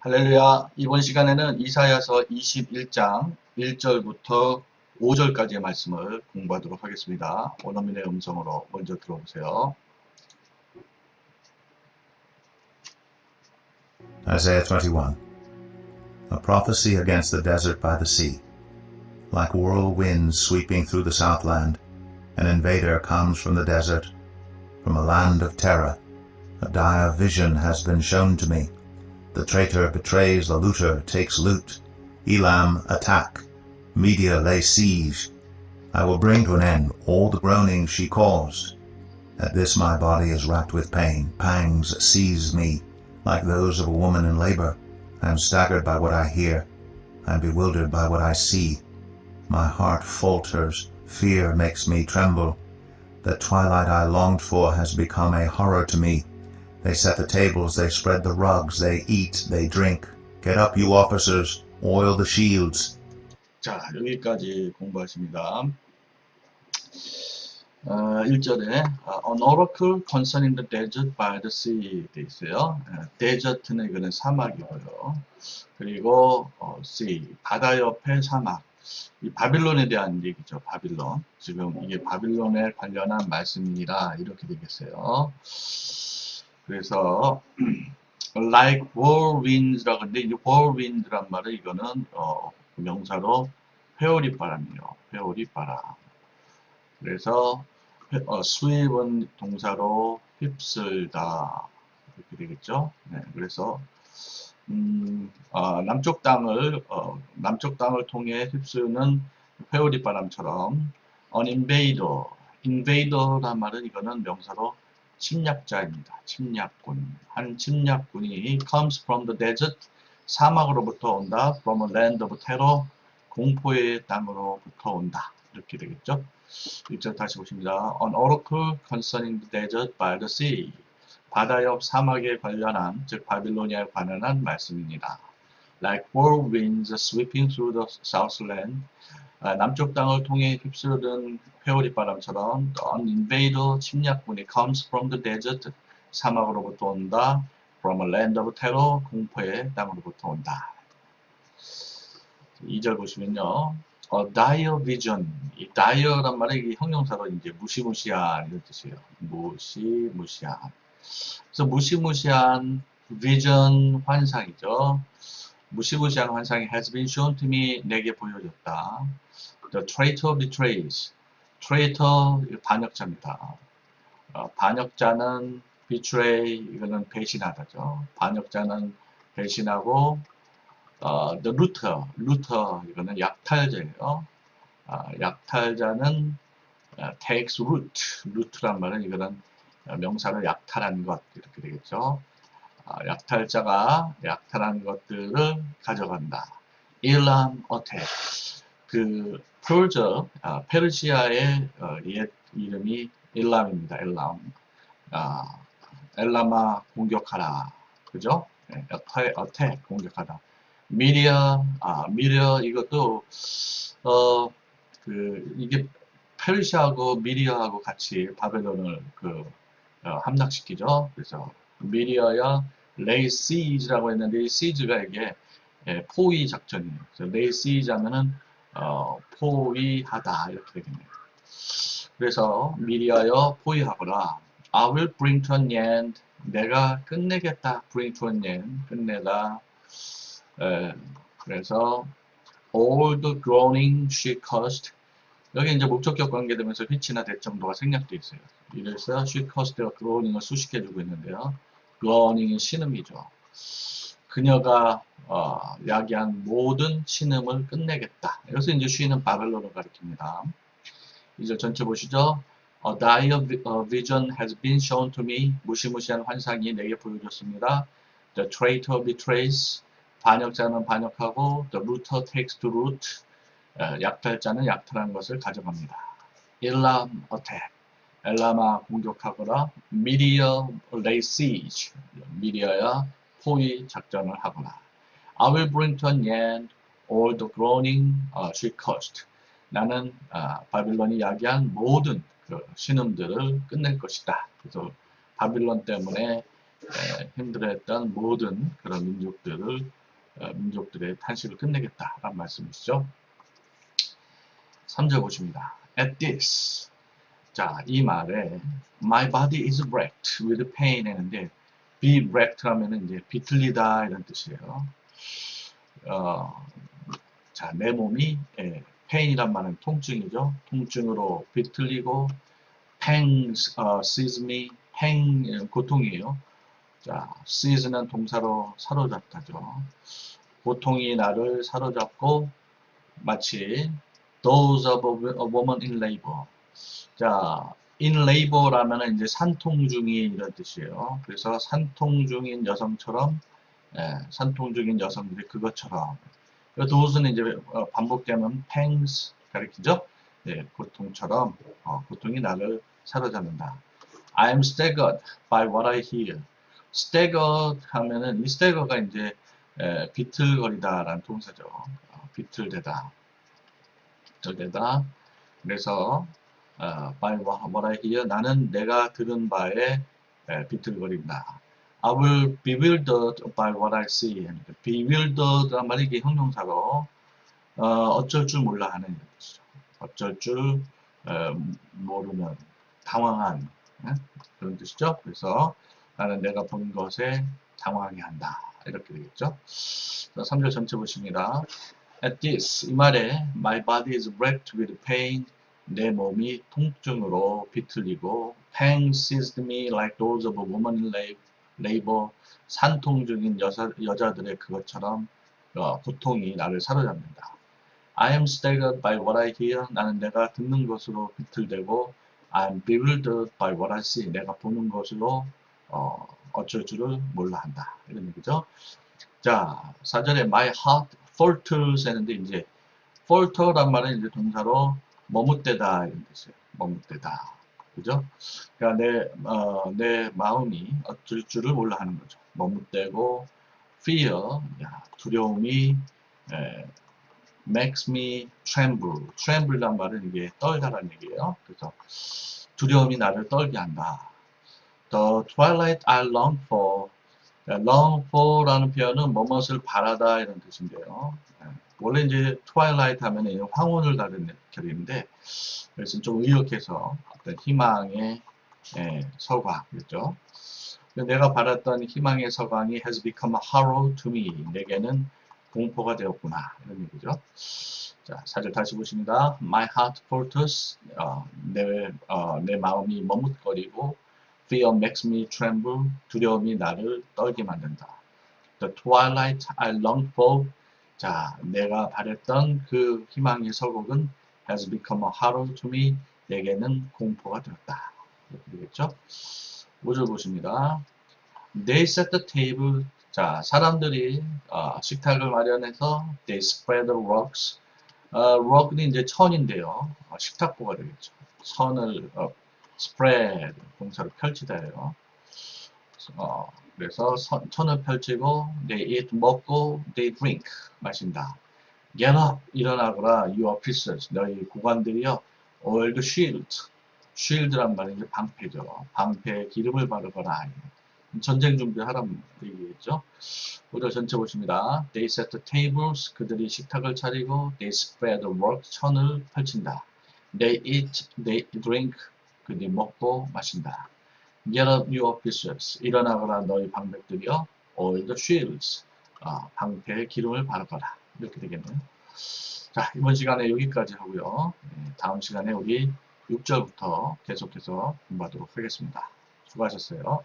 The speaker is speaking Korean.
할렐루야. 이번 시간에는 이사야서 21장 1절부터 5절까지의 말씀을 공부하도록 하겠습니다. 원어민의 음성으로 먼저 들어보세요. Isaiah 21. A prophecy against the desert by the sea. Like whirlwinds sweeping through the southland, an invader comes from the desert, from a land of terror. A dire vision has been shown to me. The traitor betrays the looter, takes loot. Elam attack. Media lay siege. I will bring to an end all the groaning she caused. At this my body is racked with pain. Pangs seize me like those of a woman in labor. I am staggered by what I hear. I am bewildered by what I see. My heart falters. Fear makes me tremble. The twilight I longed for has become a horror to me. They set the tables, they spread the rugs, they eat, they drink. Get up, you officers, oil the shields. 자, 여기까지 공부하십니다. 어, 1절에 An oracle concerning the desert by the sea 돼 있어요. 데저트는 이거는 사막이고요. 그리고 어, sea, 바다 옆에 사막. 이 바빌론에 대한 얘기죠. 바빌론. 지금 이게 바빌론에 관련한 말씀이라 이렇게 되겠어요. 그래서 like whirlwinds라고 하는데 이 whirlwind란 말은 이거는 어, 명사로 회오리 바람이에요. 회오리 바람. 그래서 회- 어, sweep은 동사로 휩쓸다 이렇게 되겠죠. 네, 그래서 음, 어, 남쪽 땅을 어, 남쪽 땅을 통해 휩쓰는 회오리 바람처럼 an invader, invader란 말은 이거는 명사로 침략자입니다. 침략군. 한 침략군이 comes from the desert 사막으로부터 온다. from a land of terror 공포의 땅으로부터 온다. 이렇게 되겠죠. 1절 다시 보십니다. An oracle concerning the desert by the sea. 바다 옆 사막에 관련한, 즉 바빌로니아에 관련한 말씀입니다. Like whirlwinds sweeping through the southland. 아, 남쪽 땅을 통해 휩쓸던 회오리 바람처럼 an invader 침략군이 comes from the desert 사막으로부터 온다. from a land of terror 공포의 땅으로부터 온다. 2절 보시면요. 어, dire vision. 이 dire란 말은 이게 형용사로 이제 무시무시한 이런 뜻이에요. 무시무시한. 그래서 무시무시한 vision 환상이죠. 무시무시한 환상이 has been shown to me 내게 보여졌다. The traitor betrays. 이거 반역자입니다. 어, 반역자는 betray 이거는 배신하다죠. 반역자는 배신하고 어, the looter, looter 이거는 약탈자예요. 아, 약탈자는 어, takes root, root란 말은 이거는 어, 명사로 약탈한 것 이렇게 되겠죠. 아, 약탈자가 약탈한 것들을 가져간다. 일람 어택. 그 페르저, 아, 페르시아의 어, 옛 이름이 일람입니다. 일람. 아, 엘라마 공격하라. 그죠? 네, 어택, 어택 공격하다. 미디어, 아, 미디어 이것도 어, 그 이게 페르시아하고 미디어하고 같이 바벨론을 그 어, 함락시키죠. 그래서 미디어야 레이 시즈라고 했는데 이 시즈가 이게 예, 포위 작전이에요. 그래서 레이 시즈 하면은 어, 포위하다 이렇게 되겠네요. 그래서 미디어여 포위하거라. I will bring to an end. 내가 끝내겠다. bring to an end. 끝내다. 에, 그래서 all the groaning she caused. 여기 이제 목적격 관계되면서 휘치나 대정도가 생략되어 있어요. 이래서 she caused가 groaning을 수식해주고 있는데요. Groaning은 신음이죠. 그녀가 어, 야기한 모든 신음을 끝내겠다. 여기서 이제 she는 바벨론을 가리킵니다. 이제 전체 보시죠. A dire vi- uh, vision has been shown to me. 무시무시한 환상이 내게 보여졌습니다. The traitor betrays. 반역자는 반역하고 the looter takes to root. 어, 약탈자는 약탈한 것을 가져갑니다. 일람 attack. 엘라마 공격하거나 미디어 siege. 미디어야 포위 작전을 하거나 I will bring to an end all the groaning uh, she caused. 나는 아, 바빌론이 야기한 모든 그 신음들을 끝낼 것이다. 그래서 바빌론 때문에 에, 힘들어했던 모든 그런 민족들을 어, 민족들의 탄식을 끝내겠다라는 말씀이시죠. 3절 보십니다. At this 자, 이 말에 my body is wrecked with pain 했는데 be wrecked 하면은 이제 비틀리다 이런 뜻이에요. 어, 자, 내 몸이 예, pain이란 말은 통증이죠. 통증으로 비틀리고 pain 어, seize me pain 예, 고통이에요. 자, seize는 동사로 사로잡다죠. 고통이 나를 사로잡고 마치 those of a woman in labor. 자, in labor라면 이제 산통 중인 이런 뜻이에요. 그래서 산통 중인 여성처럼, 예, 산통 중인 여성들이 그것처럼. 그 those는 이제 어, 반복되면 pangs 가리키죠. 예, 고통처럼 어, 고통이 나를 사로잡는다. I am staggered by what I hear. staggered 하면은 이 stagger가 이제 에, 비틀거리다라는 동사죠. 어, 비틀대다. 비틀대다. 그래서 어, by what I hear 나는 내가 들은 바에 에, 비틀거린다. I will be bewildered by what I see. bewildered란 말이 이게 형용사로 어, 어쩔 줄 몰라 하는 뜻이죠. 어쩔 줄 어, 모르면 당황한 예? 그런 뜻이죠. 그래서 나는 내가 본 것에 당황하게 한다. 이렇게 되겠죠. 자, 3절 전체 보십니다. At this, 이 말에 my body is wrecked with pain. 내 몸이 통증으로 비틀리고 pain seized me like those of a woman in la- labor. 산통 중인 여자, 여자들의 그것처럼 어, 고통이 나를 사로잡는다. I am staggered by what I hear. 나는 내가 듣는 것으로 비틀대고 I'm bewildered by what I see. 내가 보는 것으로 어, 어쩔 줄을 몰라 한다. 이런 얘기죠. 자, 사전에 my heart falters 했는데 이제 falter란 말은 이제 동사로 머뭇대다 이런 뜻이에요. 머뭇대다. 그죠? 그러니까 내, 어, 내 마음이 어쩔 줄을 몰라 하는 거죠. 머뭇대고 fear, 야, 두려움이 에, makes me tremble. tremble란 말은 이게 떨다라는 얘기예요. 그래서 두려움이 나를 떨게 한다. The twilight I long for. long for라는 표현은 뭐뭇을 바라다 이런 뜻인데요. 예, 원래 이제 twilight 하면 황혼을 다루는 결인데 그래서 좀 의역해서 어떤 희망의 예, 서광이죠. 내가 바랐던 희망의 서광이 has become a horror to me. 내게는 공포가 되었구나. 이런 얘기죠. 자, 사절 다시 보십니다. My heart falters. 어, 내, 어, 내 마음이 머뭇거리고 Fear makes me tremble. 두려움이 나를 떨게 만든다. The twilight I long for. 자, 내가 바랬던 그 희망의 서곡은 has become a horror to me. 내게는 공포가 되었다. 이렇게 되겠죠? 5절 보십니다. They set the table. 자, 사람들이 어, 식탁을 마련해서 they spread the rugs. 어, rug는 이제 천인데요. 어, 식탁보가 되겠죠. 천을 어, spread 동사로 펼치다예요. 어, 그래서 선, 천을 펼치고 they eat 먹고 they drink 마신다. Get up 일어나거라 you officers 너희 고관들이여 oil shield shield란 말이 이제 방패죠. 방패에 기름을 바르거라. 전쟁 준비하라는 얘기겠죠. 오늘 전체 보십니다. They set the tables 그들이 식탁을 차리고 they spread the work 천을 펼친다. They eat, they drink 그들이 먹고 마신다. Get up, you officers. 일어나거라 너희 방백들이여. Oil the shields. 아, 방패에 기름을 바르거라. 이렇게 되겠네요. 자, 이번 시간에 여기까지 하고요. 네, 다음 시간에 우리 6절부터 계속해서 공부하도록 하겠습니다. 수고하셨어요.